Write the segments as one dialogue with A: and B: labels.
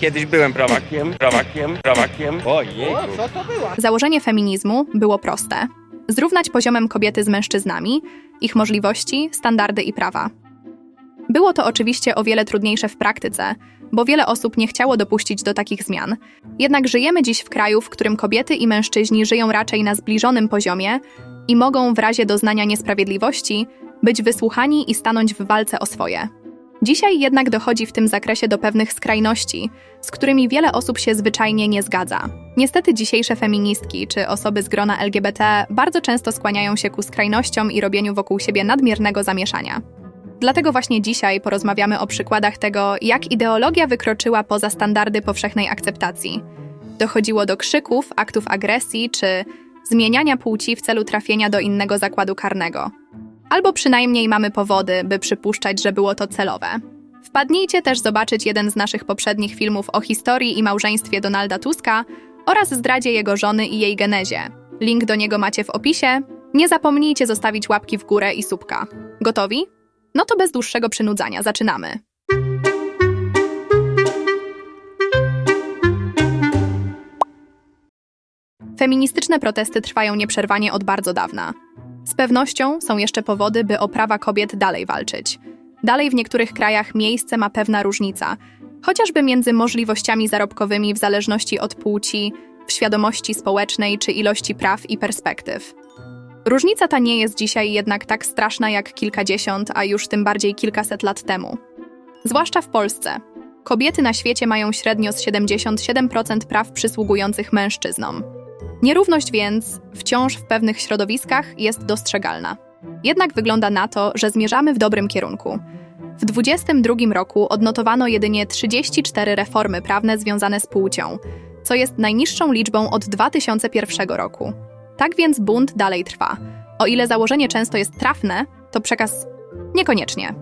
A: Kiedyś byłem prawakiem, prawakiem, prawakiem. Ojej.
B: co to było?
C: Założenie feminizmu było proste: zrównać poziomem kobiety z mężczyznami, ich możliwości, standardy i prawa. Było to oczywiście o wiele trudniejsze w praktyce, bo wiele osób nie chciało dopuścić do takich zmian. Jednak żyjemy dziś w kraju, w którym kobiety i mężczyźni żyją raczej na zbliżonym poziomie i mogą w razie doznania niesprawiedliwości być wysłuchani i stanąć w walce o swoje. Dzisiaj jednak dochodzi w tym zakresie do pewnych skrajności, z którymi wiele osób się zwyczajnie nie zgadza. Niestety dzisiejsze feministki czy osoby z grona LGBT bardzo często skłaniają się ku skrajnościom i robieniu wokół siebie nadmiernego zamieszania. Dlatego właśnie dzisiaj porozmawiamy o przykładach tego, jak ideologia wykroczyła poza standardy powszechnej akceptacji. Dochodziło do krzyków, aktów agresji czy zmieniania płci w celu trafienia do innego zakładu karnego. Albo przynajmniej mamy powody, by przypuszczać, że było to celowe. Wpadnijcie też zobaczyć jeden z naszych poprzednich filmów o historii i małżeństwie Donalda Tuska oraz zdradzie jego żony i jej genezie. Link do niego macie w opisie. Nie zapomnijcie zostawić łapki w górę i subka. Gotowi? No to bez dłuższego przynudzania zaczynamy. Feministyczne protesty trwają nieprzerwanie od bardzo dawna. Z pewnością są jeszcze powody, by o prawa kobiet dalej walczyć. Dalej w niektórych krajach miejsce ma pewna różnica, chociażby między możliwościami zarobkowymi w zależności od płci, w świadomości społecznej czy ilości praw i perspektyw. Różnica ta nie jest dzisiaj jednak tak straszna jak kilkadziesiąt, a już tym bardziej kilkaset lat temu. Zwłaszcza w Polsce. Kobiety na świecie mają średnio z 77% praw przysługujących mężczyznom. Nierówność więc wciąż w pewnych środowiskach jest dostrzegalna. Jednak wygląda na to, że zmierzamy w dobrym kierunku. W 2022 roku odnotowano jedynie 34 reformy prawne związane z płcią, co jest najniższą liczbą od 2001 roku. Tak więc bunt dalej trwa. O ile założenie często jest trafne, to przekaz niekoniecznie.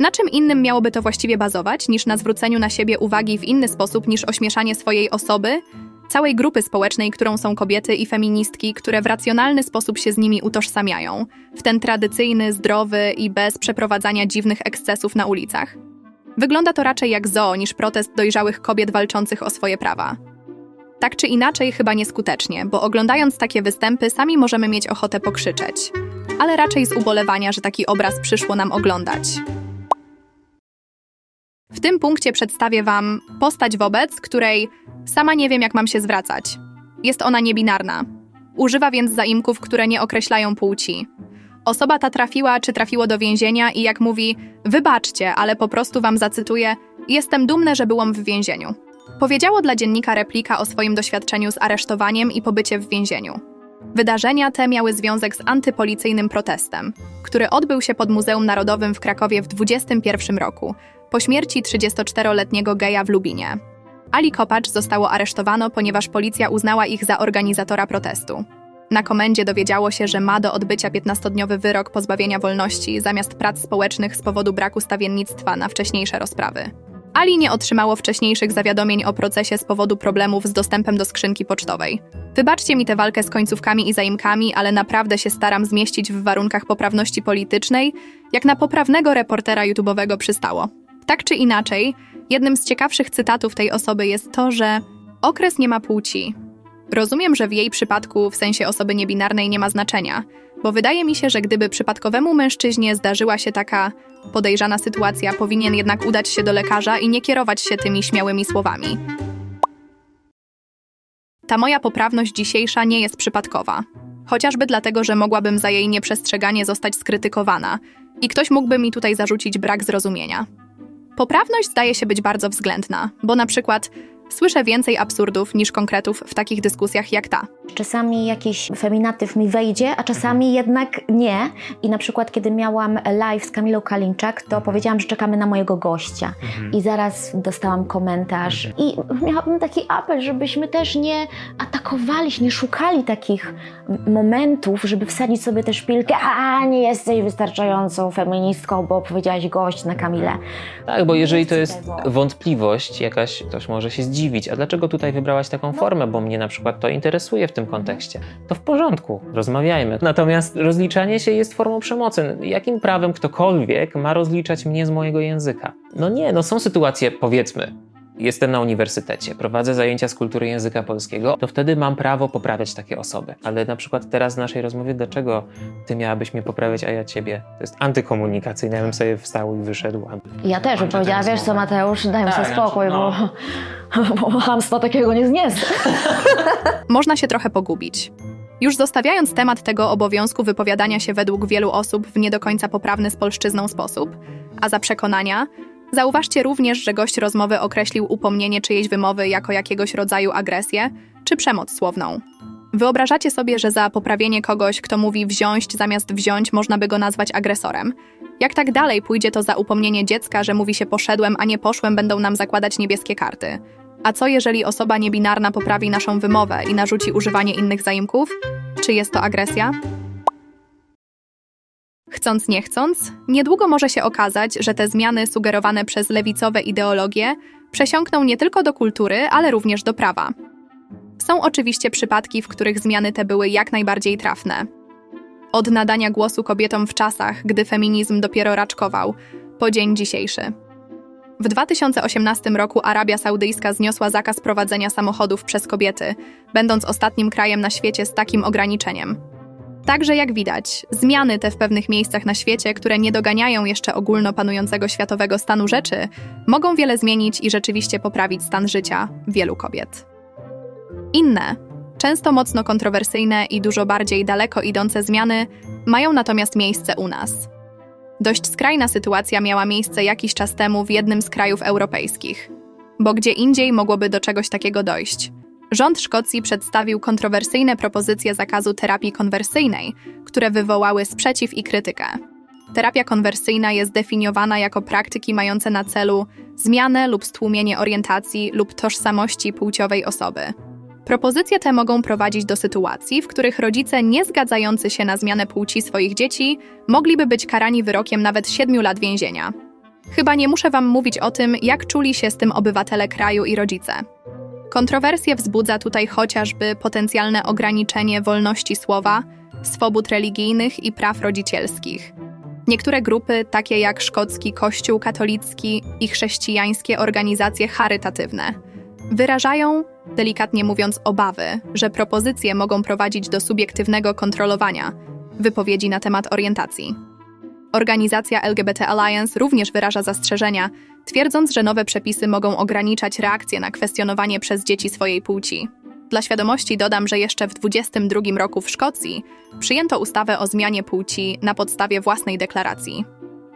C: Na czym innym miałoby to właściwie bazować, niż na zwróceniu na siebie uwagi w inny sposób niż ośmieszanie swojej osoby, całej grupy społecznej, którą są kobiety i feministki, które w racjonalny sposób się z nimi utożsamiają, w ten tradycyjny, zdrowy i bez przeprowadzania dziwnych ekscesów na ulicach? Wygląda to raczej jak zoo niż protest dojrzałych kobiet walczących o swoje prawa. Tak czy inaczej, chyba nieskutecznie, bo oglądając takie występy, sami możemy mieć ochotę pokrzyczeć, ale raczej z ubolewania, że taki obraz przyszło nam oglądać. W tym punkcie przedstawię Wam postać wobec, której sama nie wiem, jak mam się zwracać. Jest ona niebinarna. Używa więc zaimków, które nie określają płci. Osoba ta trafiła czy trafiło do więzienia i jak mówi, wybaczcie, ale po prostu Wam zacytuję, jestem dumne, że byłam w więzieniu. Powiedziało dla dziennika replika o swoim doświadczeniu z aresztowaniem i pobycie w więzieniu. Wydarzenia te miały związek z antypolicyjnym protestem, który odbył się pod Muzeum Narodowym w Krakowie w 2021 roku, po śmierci 34-letniego geja w Lubinie. Ali Kopacz zostało aresztowano, ponieważ policja uznała ich za organizatora protestu. Na komendzie dowiedziało się, że ma do odbycia 15-dniowy wyrok pozbawienia wolności zamiast prac społecznych z powodu braku stawiennictwa na wcześniejsze rozprawy. Ali nie otrzymało wcześniejszych zawiadomień o procesie z powodu problemów z dostępem do skrzynki pocztowej. Wybaczcie mi tę walkę z końcówkami i zaimkami, ale naprawdę się staram zmieścić w warunkach poprawności politycznej, jak na poprawnego reportera YouTube'owego przystało. Tak czy inaczej, jednym z ciekawszych cytatów tej osoby jest to, że okres nie ma płci. Rozumiem, że w jej przypadku, w sensie osoby niebinarnej, nie ma znaczenia, bo wydaje mi się, że gdyby przypadkowemu mężczyźnie zdarzyła się taka podejrzana sytuacja, powinien jednak udać się do lekarza i nie kierować się tymi śmiałymi słowami. Ta moja poprawność dzisiejsza nie jest przypadkowa. Chociażby dlatego, że mogłabym za jej nieprzestrzeganie zostać skrytykowana i ktoś mógłby mi tutaj zarzucić brak zrozumienia. Poprawność zdaje się być bardzo względna, bo na przykład słyszę więcej absurdów niż konkretów w takich dyskusjach jak ta.
D: Czasami jakiś feminatyw mi wejdzie, a czasami jednak nie. I na przykład, kiedy miałam live z Kamilą Kalinczak, to powiedziałam, że czekamy na mojego gościa. I zaraz dostałam komentarz. I miałabym taki apel, żebyśmy też nie atakowali nie szukali takich momentów, żeby wsadzić sobie też szpilkę, a nie jesteś wystarczającą feministką, bo powiedziałaś gość na Kamilę.
E: Tak, bo jeżeli to jest
D: tego.
E: wątpliwość jakaś, ktoś może się zdziwić. A dlaczego tutaj wybrałaś taką formę? Bo mnie na przykład to interesuje w
B: tym kontekście, to w porządku, rozmawiajmy. Natomiast rozliczanie się jest formą przemocy. Jakim prawem ktokolwiek ma rozliczać mnie z mojego języka? No nie, no są sytuacje, powiedzmy, jestem na uniwersytecie, prowadzę zajęcia z kultury języka polskiego, to wtedy mam prawo poprawiać takie osoby. Ale na przykład teraz w naszej rozmowie, dlaczego ty miałabyś mnie poprawiać, a ja ciebie? To jest antykomunikacyjne, ja bym sobie wstał i wyszedł.
D: Ja też bym powiedziała, wiesz co. Mateusz, daj mi
B: Tak,
D: sobie spokój,
B: no.
D: bo, bo hamstwa takiego nie zniesę.
C: Można się trochę pogubić. Już zostawiając temat tego obowiązku wypowiadania się według wielu osób w nie do końca poprawny z polszczyzną sposób, a za przekonania, zauważcie również, że gość rozmowy określił upomnienie czyjejś wymowy jako jakiegoś rodzaju agresję czy przemoc słowną. Wyobrażacie sobie, że za poprawienie kogoś, kto mówi wziąć zamiast wziąć, można by go nazwać agresorem. Jak tak dalej pójdzie to za upomnienie dziecka, że mówi się poszedłem, a nie poszłem, będą nam zakładać niebieskie karty. A co jeżeli osoba niebinarna poprawi naszą wymowę i narzuci używanie innych zaimków? Czy jest to agresja? Chcąc nie chcąc, niedługo może się okazać, że te zmiany sugerowane przez lewicowe ideologie przesiąkną nie tylko do kultury, ale również do prawa. Są oczywiście przypadki, w których zmiany te były jak najbardziej trafne. Od nadania głosu kobietom w czasach, gdy feminizm dopiero raczkował, po dzień dzisiejszy. W 2018 roku Arabia Saudyjska zniosła zakaz prowadzenia samochodów przez kobiety, będąc ostatnim krajem na świecie z takim ograniczeniem. Także jak widać, zmiany te w pewnych miejscach na świecie, które nie doganiają jeszcze ogólno panującego światowego stanu rzeczy, mogą wiele zmienić i rzeczywiście poprawić stan życia wielu kobiet. Inne, często mocno kontrowersyjne i dużo bardziej daleko idące zmiany mają natomiast miejsce u nas. Dość skrajna sytuacja miała miejsce jakiś czas temu w jednym z krajów europejskich, bo gdzie indziej mogłoby do czegoś takiego dojść. Rząd Szkocji przedstawił kontrowersyjne propozycje zakazu terapii konwersyjnej, które wywołały sprzeciw i krytykę. Terapia konwersyjna jest definiowana jako praktyki mające na celu zmianę lub stłumienie orientacji lub tożsamości płciowej osoby. Propozycje te mogą prowadzić do sytuacji, w których rodzice nie zgadzający się na zmianę płci swoich dzieci mogliby być karani wyrokiem nawet 7 lat więzienia. Chyba nie muszę Wam mówić o tym, jak czuli się z tym obywatele kraju i rodzice. Kontrowersje wzbudza tutaj chociażby potencjalne ograniczenie wolności słowa, swobód religijnych i praw rodzicielskich. Niektóre grupy, takie jak szkocki Kościół katolicki i chrześcijańskie organizacje charytatywne, wyrażają, delikatnie mówiąc, obawy, że propozycje mogą prowadzić do subiektywnego kontrolowania wypowiedzi na temat orientacji. Organizacja LGBT Alliance również wyraża zastrzeżenia, twierdząc, że nowe przepisy mogą ograniczać reakcje na kwestionowanie przez dzieci swojej płci. Dla świadomości dodam, że jeszcze w 22 roku w Szkocji przyjęto ustawę o zmianie płci na podstawie własnej deklaracji.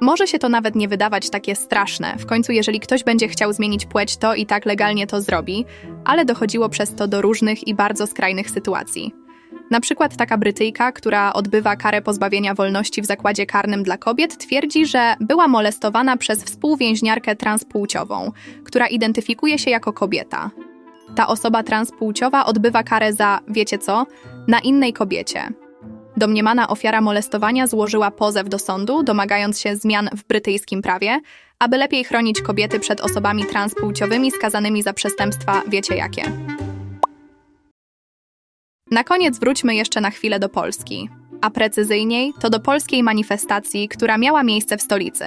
C: Może się to nawet nie wydawać takie straszne, w końcu jeżeli ktoś będzie chciał zmienić płeć, to i tak legalnie to zrobi, ale dochodziło przez to do różnych i bardzo skrajnych sytuacji. Na przykład taka Brytyjka, która odbywa karę pozbawienia wolności w zakładzie karnym dla kobiet, twierdzi, że była molestowana przez współwięźniarkę transpłciową, która identyfikuje się jako kobieta. Ta osoba transpłciowa odbywa karę za, wiecie co, na innej kobiecie. Domniemana ofiara molestowania złożyła pozew do sądu, domagając się zmian w brytyjskim prawie, aby lepiej chronić kobiety przed osobami transpłciowymi skazanymi za przestępstwa, wiecie jakie. Na koniec wróćmy jeszcze na chwilę do Polski, a precyzyjniej to do polskiej manifestacji, która miała miejsce w stolicy.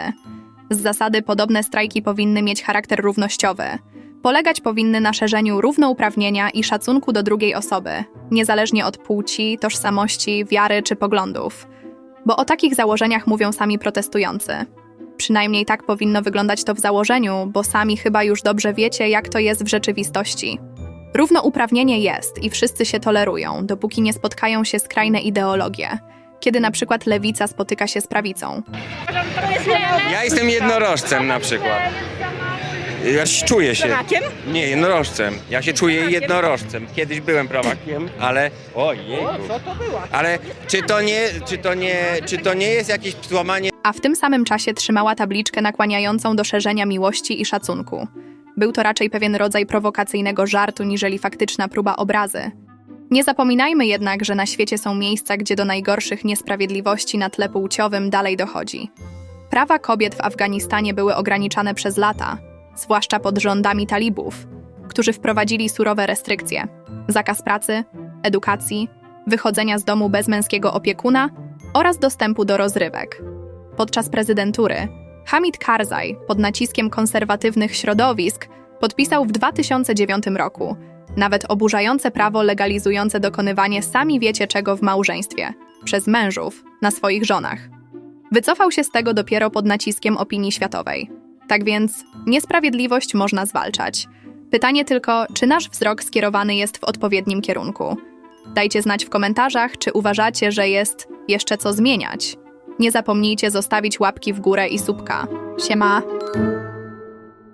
C: Z zasady podobne strajki powinny mieć charakter równościowy. Polegać powinny na szerzeniu równouprawnienia i szacunku do drugiej osoby, niezależnie od płci, tożsamości, wiary czy poglądów. Bo o takich założeniach mówią sami protestujący. Przynajmniej tak powinno wyglądać to w założeniu, bo sami chyba już dobrze wiecie, jak to jest w rzeczywistości. Równouprawnienie jest i wszyscy się tolerują, dopóki nie spotkają się skrajne ideologie. Kiedy na przykład lewica spotyka się z prawicą.
A: Ja jestem jednorożcem na przykład. Ja się czuję się.
E: Prawakiem?
A: Nie, jednorożcem. Ja się czuję jednorożcem. Kiedyś byłem prawakiem, ale. Ojej.
E: Co to było?
A: Ale czy to nie, czy to nie, czy to nie jest jakieś złamanie
C: a w tym samym czasie trzymała tabliczkę nakłaniającą do szerzenia miłości i szacunku. Był to raczej pewien rodzaj prowokacyjnego żartu, niżeli faktyczna próba obrazy. Nie zapominajmy jednak, że na świecie są miejsca, gdzie do najgorszych niesprawiedliwości na tle płciowym dalej dochodzi. Prawa kobiet w Afganistanie były ograniczane przez lata, zwłaszcza pod rządami talibów, którzy wprowadzili surowe restrykcje, zakaz pracy, edukacji, wychodzenia z domu bez męskiego opiekuna oraz dostępu do rozrywek. Podczas prezydentury Hamid Karzai pod naciskiem konserwatywnych środowisk podpisał w 2009 roku nawet oburzające prawo legalizujące dokonywanie sami wiecie czego w małżeństwie przez mężów na swoich żonach. Wycofał się z tego dopiero pod naciskiem opinii światowej. Tak więc niesprawiedliwość można zwalczać. Pytanie tylko, czy nasz wzrok skierowany jest w odpowiednim kierunku. Dajcie znać w komentarzach, czy uważacie, że jest jeszcze co zmieniać. Nie zapomnijcie zostawić łapki w górę i subka. Siema!